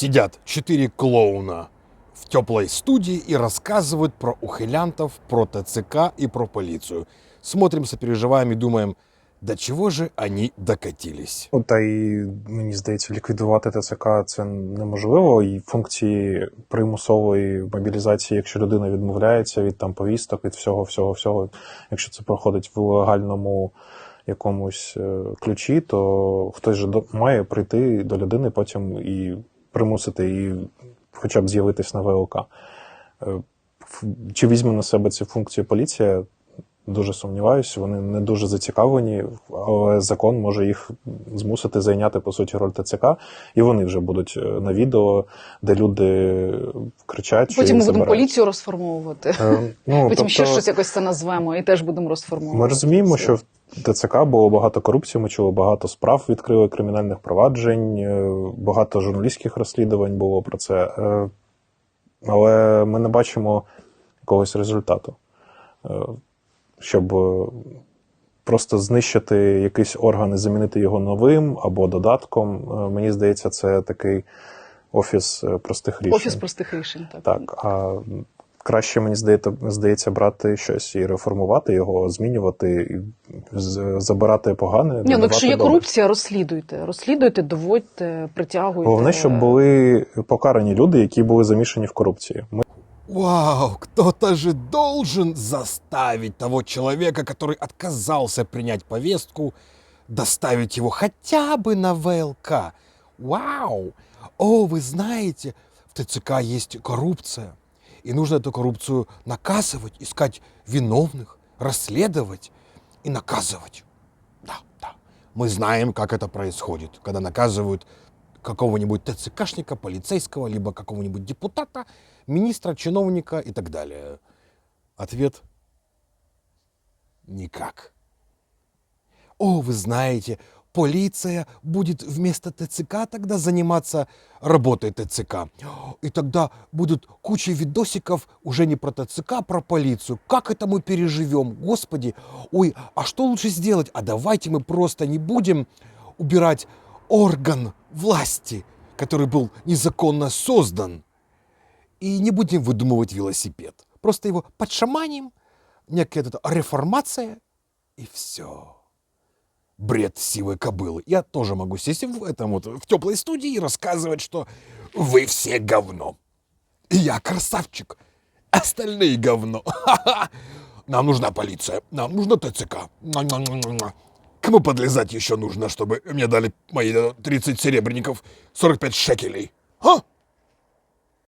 Сидят четыре клоуна в теплой студии и рассказывают про ухилянтов, про ТЦК и про полицию. Смотрим, сопереживаем и думаем, до чего же они докатились. Та й мені здається, ліквідувати ТЦК це неможливо. І функції примусової мобілізації, якщо людина відмовляється від там повісток, від всього, всього, всього, якщо це проходить в легальному якомусь е, ключі, то хтось же має прийти до людини потім і примусити її хоча б з'явитись на ВЛК. Е, Чи візьме на себе цю функцію поліція? Дуже сумніваюся, вони не дуже зацікавлені, але закон може їх змусити зайняти по суті роль ТЦК, і вони вже будуть е, на відео, де люди кричать. що Потім ми будемо поліцію розформовувати. Е, Ну, Потім ще тобто, щось якось це назвемо і теж будемо розформовувати. Ми розуміємо, що в ТЦК було багато корупції, ми чули багато справ, відкрили кримінальних проваджень, е, багато журналістських розслідувань було про це. Е, Але ми не бачимо якогось результату. Щоб е, просто знищити якийсь орган і замінити його новим або додатком, е, мені здається, це такий офіс е, простих рішень. Офіс простих рішень. Так. Так, а краще мені здається, здається брати щось і реформувати його, змінювати, і забирати погане. Ні, ну якщо є добре. корупція, розслідуйте. Розслідуйте, доводьте, притягуйте. Головне, щоб були покарані люди, які були замішані в корупції. Ми Вау, кто-то же должен заставить того человека, который отказался принять повестку, доставить его хотя бы на ВЛК. Вау! О, вы знаете, в ТЦК есть коррупция. И нужно эту коррупцию наказывать, искать виновных, расследовать и наказывать. Да, да. Мы знаем, как это происходит, когда наказывают какого-нибудь ТЦКшника, полицейского, либо какого-нибудь депутата, министра, чиновника и так далее. Ответ – никак. О, вы знаете, полиция будет вместо ТЦК тогда заниматься работой ТЦК. И тогда будут куча видосиков уже не про ТЦК, а про полицию. Как это мы переживем? Господи, ой, а что лучше сделать? А давайте мы просто не будем убирать орган власти, который был незаконно создан, и не будем выдумывать велосипед. Просто его подшаманим, некая эта реформация, и все. Бред сивой кобылы. Я тоже могу сесть в этом вот, в теплой студии и рассказывать, что вы все говно. И я красавчик. Остальные говно. Нам нужна полиция. Нам нужно ТЦК. Кому подлезать еще нужно, чтобы мне дали мои э, 30 серебряников, 45 шекелей? А?